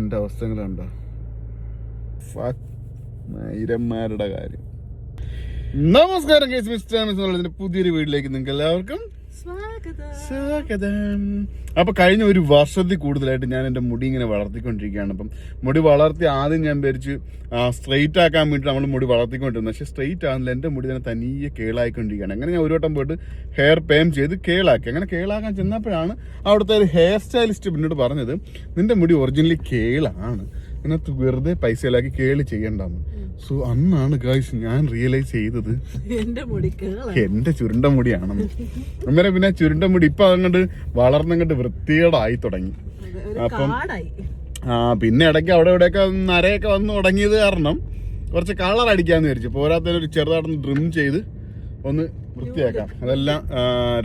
എന്റെ അവസ്ഥകളുണ്ടോ? മൈരന്മാരുടെ കാര്യം. നമസ്കാരം കേസ് മിസ്റ്റർ എന്നുള്ളതിന്റെ പുതിയൊരു വീട്ടിലേക്ക് നിങ്ങൾക്ക് എല്ലാവർക്കും സ്വാഗതം. അപ്പൊ കഴിഞ്ഞ ഒരു വർഷത്തിൽ കൂടുതലായിട്ട് ഞാൻ എന്റെ മുടി ഇങ്ങനെ വളർത്തിക്കൊണ്ടിരിക്കുകയാണ്. അപ്പം മുടി വളർത്തി ആദ്യം ഞാൻ വിചാരിച്ച് സ്ട്രെയിറ്റ് ആക്കാൻ വേണ്ടി നമ്മൾ മുടി വളർത്തിക്കൊണ്ടിരുന്നത്. പക്ഷേ സ്ട്രെയിറ്റ് ആകുന്നില്ല എന്റെ മുടി തന്നെ തനിയെ കേളായിക്കൊണ്ടിരിക്കുകയാണ്. അങ്ങനെ ഞാൻ ഒരു വട്ടം പോയിട്ട് ഹെയർ പേം ചെയ്ത് കേളാക്കി. അങ്ങനെ കേളാക്കാൻ ചെന്നപ്പോഴാണ് അവിടുത്തെ ഒരു ഹെയർ സ്റ്റൈലിസ്റ്റ് പിന്നീട് പറഞ്ഞത് നിന്റെ മുടി ഒറിജിനലി കേളാണ്. ഇതിനകത്ത് വെറുതെ പൈസയിലാക്കി കേളി ചെയ്യണ്ടെന്ന്. സോ അന്നാണ് ഗായ്സ് ഞാൻ റിയലൈസ് ചെയ്തത് എന്റെ ചുരുണ്ട മുടിയാണെന്ന്. അന്നേരം പിന്നെ ചുരുണ്ട മുടി ഇപ്പൊ അങ്ങോട്ട് വളർന്നങ്ങോട്ട് വൃത്തികേടായി തുടങ്ങി. അപ്പം- പിന്നെ ഇടയ്ക്ക് അവിടെ ഇവിടെയൊക്കെ നരയൊക്കെ വന്ന് തുടങ്ങിയത് കാരണം കുറച്ച് കളർ അടിക്കാന്ന് വിചാരിച്ചു. പോരാത്തതിന് ഒരു ചെറുതായിട്ടൊന്ന് ഡ്രിം ചെയ്ത് ഒന്ന് വൃത്തിയാക്കാം. അതെല്ലാം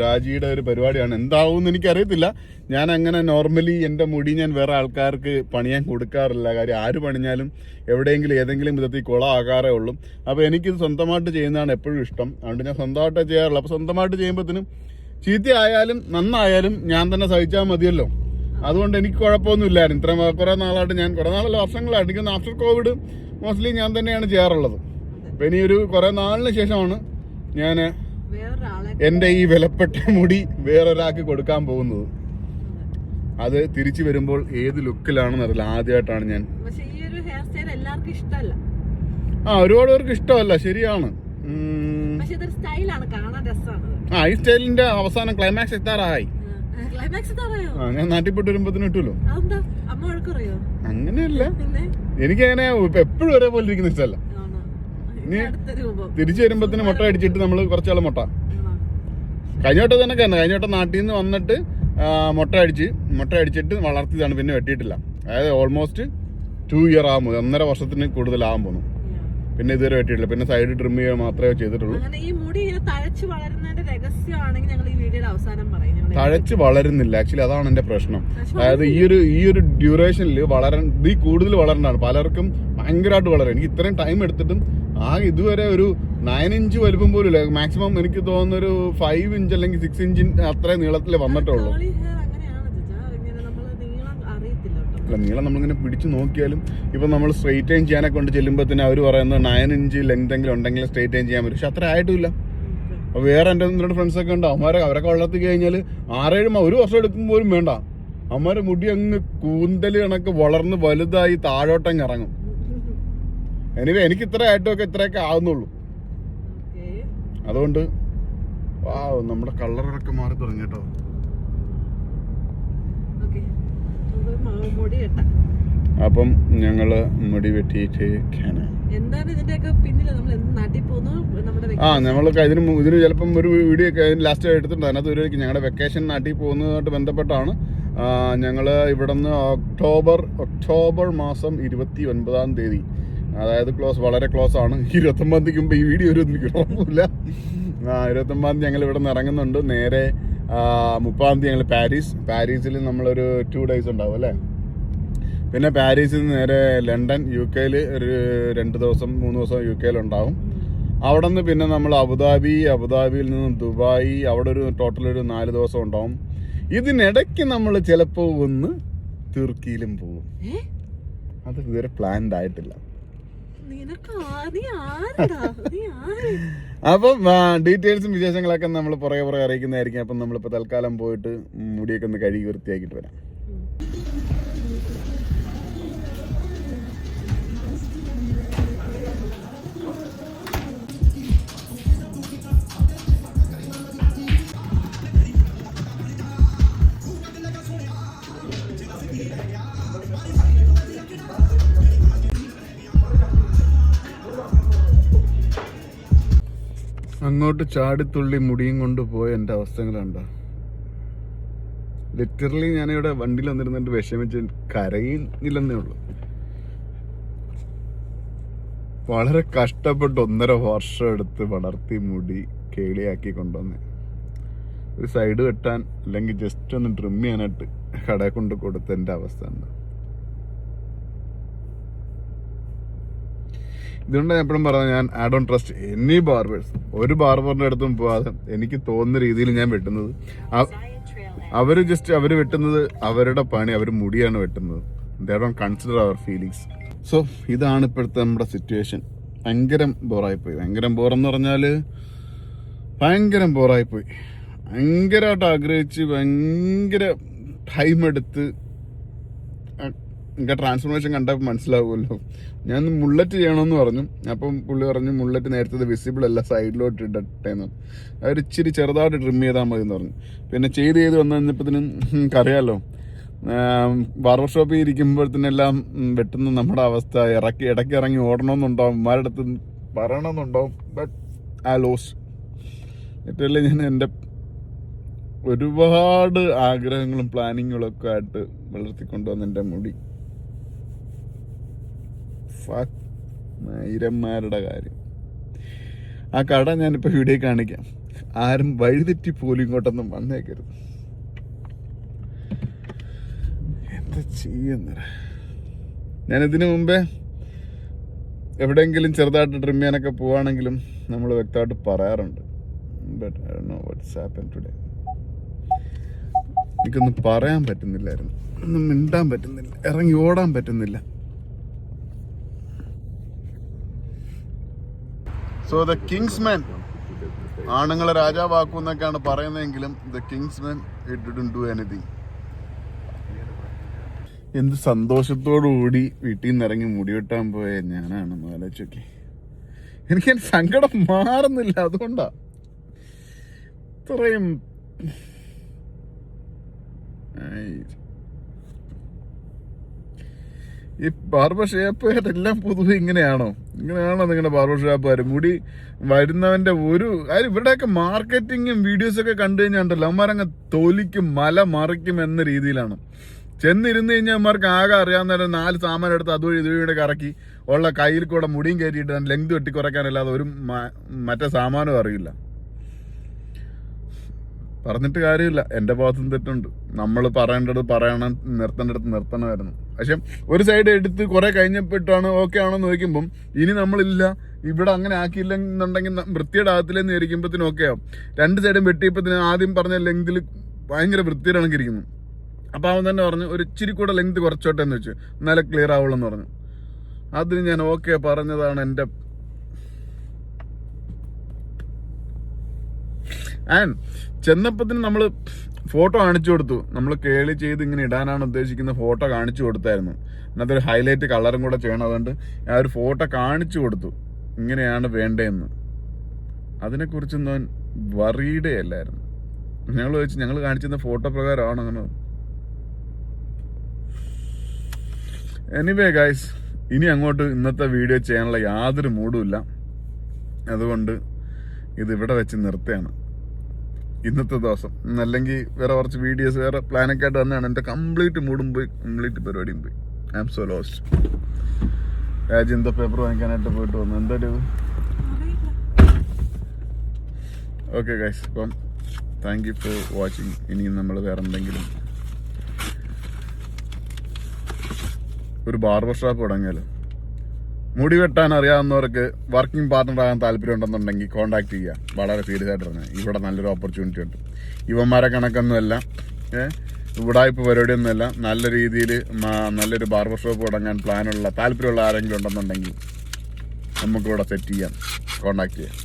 രാജിയുടെ ഒരു പരിപാടിയാണ്. എന്താവും എന്ന് എനിക്കറിയത്തില്ല. ഞാൻ അങ്ങനെ നോർമലി എന്റെ മുടി ഞാൻ വേറെ ആൾക്കാർക്ക് പണിയാൻ കൊടുക്കാറില്ല. കാര്യം ആര് പണിഞ്ഞാലും എവിടെയെങ്കിലും ഏതെങ്കിലും വിധത്തിൽ കുളമാകാറേ ഉള്ളൂ. അപ്പോൾ എനിക്കിത് സ്വന്തമായിട്ട് ചെയ്യുന്നതാണ് എപ്പോഴും ഇഷ്ടം. അതുകൊണ്ട് ഞാൻ സ്വന്തമായിട്ട് ചെയ്യാറുള്ളൂ. അപ്പോൾ സ്വന്തമായിട്ട് ചെയ്യുമ്പോഴത്തേനും ചീത്തയായാലും നന്നായാലും ഞാൻ തന്നെ സഹിച്ചാൽ മതിയല്ലോ. അതുകൊണ്ട് എനിക്ക് കുഴപ്പമൊന്നുമില്ലായിരുന്നു. ഇത്ര കുറെ നാളായിട്ട് ഞാൻ കുറെ നാളല്ല വർഷങ്ങളായിട്ട്. എനിക്ക് ആഫ്റ്റർ കോവിഡ് മോസ്റ്റ്ലി ഞാൻ തന്നെയാണ് ചെയ്യാറുള്ളത്. അപ്പൊ ഇനി ഒരു കുറെ നാളിന് ശേഷമാണ് ഞാൻ എന്റെ ഈ വിലപ്പെട്ട മുടി വേറൊരാൾക്ക് കൊടുക്കാൻ പോകുന്നത്. അത് തിരിച്ചു വരുമ്പോൾ ഏത് ലുക്കിലാണെന്ന് അറിയില്ല. ആദ്യമായിട്ടാണ് ഞാൻ. ആ ഒരുപാട് പേർക്ക് ഇഷ്ടമല്ല. ശരിയാണ്. ആ ഈ സ്റ്റൈലിന്റെ അവസാനം ക്ലൈമാക്സ് എത്താറായി. ഞാൻ നാട്ടിൽ പോയിട്ട് വരുമ്പോഴത്തേനും ഇട്ടുമല്ലോ അങ്ങനെയല്ല. എനിക്ക് അങ്ങനെ എപ്പോഴും ഒരേപോലെ ഇരിക്കുന്ന ഇഷ്ടമല്ല. ഇനി തിരിച്ചു വരുമ്പോഴത്തേന് മുട്ട അടിച്ചിട്ട് നമ്മൾ കുറച്ചാൾ മുട്ട? കഴിഞ്ഞ വട്ടം തന്നെ കയറുന്നത്. കഴിഞ്ഞ വട്ടം നാട്ടിൽ നിന്ന് വന്നിട്ട് മുട്ട അടിച്ച് മുട്ട അടിച്ചിട്ട് വളർത്തിയതാണ് പിന്നെ വെട്ടിയിട്ടില്ല. അതായത് ഓൾമോസ്റ്റ് ടു ഇയർ ആകുമ്പോൾ ഒന്നര വർഷത്തിന് കൂടുതൽ പോകുന്നു Yeah. പിന്നെ ഇതുവരെ വെട്ടിയിട്ടില്ല. പിന്നെ സൈഡ് ട്രിം ചെയ്യുക മാത്രമേ ചെയ്തിട്ടുള്ളൂ. ഈ മുടി തഴച്ച് വളരുന്നതിന്റെ രഹസ്യമാണെങ്കിൽ ഞങ്ങൾ ഈ വീഡിയോയുടെ അവസാനം പറയും. വളരുന്നില്ല. ആക്ച്വലി അതാണ് എന്റെ പ്രശ്നം. അതായത് ഈ ഒരു ഈ ഒരു ഡ്യൂറേഷനിൽ വളരാൻ ഇത് ഈ കൂടുതൽ വളരണ്ടാണ് പലർക്കും ഭയങ്കരമായിട്ട് വളരും എനിക്ക് ഇത്രയും ടൈം എടുത്തിട്ടും ആ ഇതുവരെ ഒരു നയൻ ഇഞ്ച് വലുപ്പം പോലും ഇല്ല. മാക്സിമം എനിക്ക് തോന്നുന്ന ഒരു ഫൈവ് ഇഞ്ച് അല്ലെങ്കിൽ സിക്സ് ഇഞ്ച് അത്രയും നീളത്തിൽ വന്നിട്ടുള്ളൂ. അല്ല നീളം നമ്മളിങ്ങനെ പിടിച്ചു നോക്കിയാലും ഇപ്പൊ നമ്മൾ സ്ട്രെയിറ്റ് ടൈം ചെയ്യാനൊക്കെ കൊണ്ട് ചെല്ലുമ്പോൾ തന്നെ അവർ പറയുന്നത് നയൻ ഇഞ്ച് ലെങ്ത് എങ്കിലും ഉണ്ടെങ്കിൽ സ്ട്രെയിറ്റ് ടൈം ചെയ്യാൻ പറ്റും. പക്ഷെ അത്ര ആയിട്ടുമില്ല Okay. അപ്പൊ വേറെ എന്റെ ഒന്ന് രണ്ട് ഫ്രണ്ട്സ് ഒക്കെ ഉണ്ട്. അവന്മാരെ അവരൊക്കെ വളർത്തി കഴിഞ്ഞാൽ ആറേഴ് ഒരു വർഷം എടുക്കും പോലും വേണ്ട. അവന്മാരെ മുടി അങ്ങ് കൂന്തൽ കണക്ക് വളർന്ന് വലുതായി താഴോട്ടങ്ങ് ഇറങ്ങും. എനിവേ എനിക്ക് ഇത്ര ആയിട്ടൊക്കെ ഇത്രയൊക്കെ ആവുന്നുള്ളൂ. അതുകൊണ്ട് വാ നമ്മുടെ കളറൊക്കെ മാറി തുടങ്ങി കേട്ടോ. അപ്പം ഞങ്ങൾ മുടി വെട്ടിയിട്ട് കാണാം ആ നമ്മൾ ഇതിന് ഇതിന് ചിലപ്പം ഒരു വീഡിയോ ഒക്കെ അതിന് ലാസ്റ്റ് എടുത്തിട്ടുണ്ട്. അതിനകത്ത് ഒരു ഞങ്ങളുടെ വെക്കേഷൻ നാട്ടിൽ പോകുന്നതുമായിട്ട് ബന്ധപ്പെട്ടാണ്. ഞങ്ങൾ ഇവിടുന്ന് ഒക്ടോബർ ഒക്ടോബർ മാസം ഇരുപത്തി ഒൻപതാം തീയതി. അതായത് ക്ലോസ് വളരെ ക്ലോസ് ആണ്. ഇരുപത്തൊമ്പതാം തീയതിക്ക് മുമ്പ് ഈ വീഡിയോ ഒരു ആ ഇരുപത്തൊമ്പതാം തീയതി ഞങ്ങൾ ഇവിടെ നിന്ന് ഇറങ്ങുന്നുണ്ട്. നേരെ മുപ്പതാം തീയതി ഞങ്ങൾ പാരീസ്. പാരീസിൽ നമ്മളൊരു ടു ഡേയ്സ് ഉണ്ടാവും അല്ലേ? പിന്നെ പാരീസിൽ നിന്ന് നേരെ ലണ്ടൻ യു കെയിൽ ഒരു രണ്ട് ദിവസം മൂന്ന് ദിവസം യു കെയിലുണ്ടാവും അവിടെ നിന്ന് പിന്നെ നമ്മൾ അബുദാബി അബുദാബിയിൽ നിന്ന് ദുബായ് അവിടെ ഒരു ടോട്ടൽ ഒരു നാല് ദിവസം ഉണ്ടാവും. ഇതിനിടയ്ക്ക് നമ്മൾ ചിലപ്പോൾ ഒന്ന് തുർക്കിയിലും പോകും. അത് ഇതുവരെ പ്ലാൻഡ് ആയിട്ടില്ല? അപ്പം ഡീറ്റെയിൽസും വിശേഷങ്ങളൊക്കെ നമ്മൾ പുറകെ പുറകെ അറിയിക്കുന്നതായിരിക്കും. അപ്പം നമ്മളിപ്പോൾ തൽക്കാലം പോയിട്ട് മുടിയൊക്കെ ഒന്ന് കഴുകി വൃത്തിയാക്കിയിട്ട് വരാം. അങ്ങോട്ട് ചാടിത്തുള്ളി മുടിയും കൊണ്ട് പോയ എന്റെ അവസ്ഥകളുണ്ടോ ലിറ്ററലി ഞാനിവിടെ വണ്ടിയിൽ വന്നിരുന്നിട്ട് വിഷമിച്ച് കരയുന്നില്ലെന്നേ ഉള്ളൂ. വളരെ കഷ്ടപ്പെട്ട് ഒന്നര വർഷം എടുത്ത് വളർത്തി മുടി കേളിയാക്കി കൊണ്ടുവന്ന്. ഒരു സൈഡ് വെട്ടാൻ അല്ലെങ്കിൽ ജസ്റ്റ് ഒന്ന് ട്രിം ചെയ്യാനായിട്ട് കടയിൽ കൊണ്ട് കൊടുത്ത എന്റെ അവസ്ഥ ഉണ്ട് ഇതുകൊണ്ട് ഞാൻ എപ്പോഴും പറഞ്ഞത് ഞാൻ I don't trust any barbers ഒരു ബാർബറിന്റെ അടുത്തും പോവാതെ എനിക്ക് തോന്നുന്ന രീതിയിൽ ഞാൻ വെട്ടുന്നത്. അവർ ജസ്റ്റ് അവർ വെട്ടുന്നത് അവരുടെ പണി അവർ മുടിയാണ് വെട്ടുന്നത്. ദേ ഡോണ്ട് കൺസിഡർ അവർ ഫീലിങ്സ് സോ ഇതാണ് ഇപ്പോഴത്തെ നമ്മുടെ സിറ്റുവേഷൻ ഭയങ്കരം ബോറായിപ്പോയി. ഭയങ്കരം ബോറെന്ന് പറഞ്ഞാൽ ഭയങ്കരം ബോറായിപ്പോയി. ഭയങ്കരമായിട്ട് ആഗ്രഹിച്ച് ഭയങ്കര ടൈം എടുത്ത് എനിക്ക് ട്രാൻസ്ഫോർമേഷൻ കണ്ടാൽ മനസ്സിലാവുമല്ലോ. ഞാൻ മുള്ളറ്റ് ചെയ്യണമെന്ന് പറഞ്ഞു. അപ്പം പുള്ളി പറഞ്ഞു മുള്ളറ്റ് നേരത്തെ വിസിബിൾ അല്ല സൈഡിലോട്ട് ഇടട്ടേന്ന്. അവർ ഇച്ചിരി ചെറുതായിട്ട് ട്രിം ചെയ്താൽ മതി എന്ന് പറഞ്ഞു. പിന്നെ ചെയ്ത് ചെയ്ത് വന്നു കഴിഞ്ഞപ്പോഴത്തേനും അറിയാമല്ലോ ബാർബർ ഷോപ്പിൽ ഇരിക്കുമ്പോഴത്തേനെല്ലാം വെട്ടുന്ന നമ്മുടെ അവസ്ഥ. ഇറക്കി ഇടയ്ക്ക് ഇറങ്ങി ഓടണമെന്നുണ്ടാവും ഉമ്മാരുടെ അടുത്ത് പറയണമെന്നുണ്ടാവും ബട്ട് ആ ലോസ് ഏറ്റവും ഞാൻ എന്റെ ഒരുപാട് ആഗ്രഹങ്ങളും പ്ലാനിങ്ങുകളൊക്കെ ആയിട്ട് വളർത്തിക്കൊണ്ടുവന്ന എന്റെ മുടി. മൈരന്മാരുടെ കാര്യം. ആ കട ഞാനിപ്പോൾ വീഡിയോ കാണിക്കാം. ആരും വഴിതെറ്റി പോലും ഇങ്ങോട്ടൊന്നും വന്നേക്കരുത്. എന്താ ചെയ്യുന്ന ഞാനിതിനു മുമ്പേ എവിടെയെങ്കിലും ചെറുതായിട്ട് ട്രിം ചെയ്യാനൊക്കെ പോവാണെങ്കിലും നമ്മൾ വ്യക്തമായിട്ട് പറയാറുണ്ട്. എനിക്കൊന്നും പറയാൻ പറ്റുന്നില്ലായിരുന്നു. ഒന്നും മിണ്ടാൻ പറ്റുന്നില്ല. ഇറങ്ങി ഓടാൻ പറ്റുന്നില്ല. സോ ദ കിങ്സ്മാൻ ആണുങ്ങളെ രാജാവാക്കും എന്നൊക്കെയാണ് പറയുന്നതെങ്കിലും the Kingsman it didn't do anything എന്ത് സന്തോഷത്തോടുകൂടി വീട്ടിൽ നിന്ന് ഇറങ്ങി മുടിവെട്ടാൻ പോയ ഞാനാണ് ആലോചിച്ചൊക്കെ എനിക്ക് എന്റെ സങ്കടം മാറുന്നില്ല അതുകൊണ്ടാ. ഇത്രയും. ഈ ബാർബർ ഷേപ്പുകാരെല്ലാം പൊതുവെ ഇങ്ങനെയാണോ? ഇങ്ങനെയാണോ നിങ്ങളുടെ ബാർബർ ഷാപ്പുകാർ മുടി വരുന്നവന്റെ ഒരു കാര്യം ഇവരുടെയൊക്കെ മാർക്കറ്റിങ്ങും വീഡിയോസ് ഒക്കെ കണ്ടു കഴിഞ്ഞാണ്ടല്ലോ അവന്മാരങ്ങ് തോലിക്കും മല മറിക്കും എന്ന രീതിയിലാണ്. ചെന്നിരുന്ന് കഴിഞ്ഞാൽ അവന്മാർക്ക് ആകെ അറിയാവുന്ന നാല് സാമാനം എടുത്ത് അതുവഴി ഇതുവഴി കറക്കി ഉള്ള കയ്യിൽ കൂടെ മുടിയും കയറ്റിയിട്ട് ലെങ്ത് വെട്ടി കുറയ്ക്കാനല്ലാതെ ഒരു മറ്റേ സാമാനവും അറിയില്ല. പറഞ്ഞിട്ട് കാര്യമില്ല. എന്റെ ഭാഗത്തും തെറ്റുണ്ട്. നമ്മൾ പറയേണ്ടത് പറയണം നിർത്തേണ്ടടുത്ത് നിർത്തണമായിരുന്നു. പക്ഷെ ഒരു സൈഡ് എടുത്ത് കുറെ കഴിഞ്ഞപ്പോഴാണ് ഓക്കെ ആണോ ചോദിക്കുമ്പം ഇനി നമ്മളില്ല ഇവിടെ അങ്ങനെ ആക്കിയില്ലെന്നുണ്ടെങ്കിൽ വൃത്തിയുടെ ആകത്തില്ലെന്ന് ഇരിക്കുമ്പോഴത്തേനും ഓക്കെ ആവും. രണ്ട് സൈഡും വെട്ടിയപ്പത്തിന് ആദ്യം പറഞ്ഞ ലെങ്തിൽ ഭയങ്കര വൃത്തിയുടെ കണക്കിരിക്കുന്നു അപ്പോൾ അവൻ തന്നെ പറഞ്ഞു ഒരു ഇച്ചിരി കൂടെ ലെങ്ത് കുറച്ചോട്ടെ എന്ന് വെച്ചു. എന്നാലേ ക്ലിയർ ആവുള്ളൂ എന്ന് പറഞ്ഞു. അതിന് ഞാൻ ഓക്കെ പറഞ്ഞതാണ് എന്റെ ആൻഡ് ചെന്നപ്പത്തിന് നമ്മൾ ഫോട്ടോ കാണിച്ചു കൊടുത്തു. നമ്മൾ കേളി ചെയ്ത് ഇങ്ങനെ ഇടാനാണ് ഉദ്ദേശിക്കുന്ന ഫോട്ടോ കാണിച്ചു കൊടുത്തായിരുന്നു. അതിനകത്തൊരു ഹൈലൈറ്റ് കളറും കൂടെ ചെയ്യണം അതുകൊണ്ട് ആ ഒരു ഫോട്ടോ കാണിച്ചു കൊടുത്തു. ഇങ്ങനെയാണ് വേണ്ടതെന്ന്. അതിനെക്കുറിച്ചൊന്നും അവൻ വറീഡേ അല്ലായിരുന്നു. ഞങ്ങൾ ചോദിച്ചു ഞങ്ങൾ കാണിച്ചിരുന്ന ഫോട്ടോ പ്രകാരമാണ്? അങ്ങനെ എനിവേ ഗൈസ് ഇനി അങ്ങോട്ട് ഇന്നത്തെ വീഡിയോ ചെയ്യാനുള്ള യാതൊരു മൂഡുമില്ല അതുകൊണ്ട് ഇത് ഇവിടെ വെച്ച് നിർത്തുകയാണ്. ഇന്നത്തെ ദിവസം. അല്ലെങ്കിൽ വേറെ കുറച്ച് വീഡിയോസ് വേറെ പ്ലാനൊക്കെ ആയിട്ട് വന്നതാണ്. എന്റെ കംപ്ലീറ്റ് മൂഡും പോയി. കംപ്ലീറ്റ് പരിപാടിയും പോയി. ഐ ആം സോ ലോസ്റ്റ് രാജ്യം പേപ്പർ വാങ്ങിക്കാനായിട്ട് പോയിട്ട് വന്നു എന്തൊരു ഓക്കെ ഗൈസ് അപ്പം താങ്ക് യു ഫോർ വാച്ചിങ് ഇനിയും നമ്മൾ വേറെ എന്തെങ്കിലും ഒരു ബാർബർ ഷോപ്പ് തുടങ്ങിയാലോ മുടി വെട്ടാൻ അറിയാവുന്നവർക്ക് വർക്കിംഗ് പാർട്ണർ ആകാൻ താല്പര്യം ഉണ്ടെന്നുണ്ടെങ്കിൽ കോൺടാക്ട് ചെയ്യുക. വളരെ സീരിയസ് ആയിട്ട് പറഞ്ഞാൽ ഇവിടെ നല്ലൊരു ഓപ്പർച്യൂണിറ്റി ഉണ്ട്. ഇവന്മാരെ കണക്കൊന്നുമല്ല ഉടായ്പ പരിപാടിയൊന്നുമല്ല നല്ല രീതിയിൽ നല്ലൊരു ബാർബർ ഷോപ്പ് തുടങ്ങാൻ പ്ലാനുള്ള താല്പര്യമുള്ള ആരെങ്കിലും ഉണ്ടെന്നുണ്ടെങ്കിൽ നമുക്കിവിടെ സെറ്റ് ചെയ്യാം. കോൺടാക്ട് ചെയ്യാം.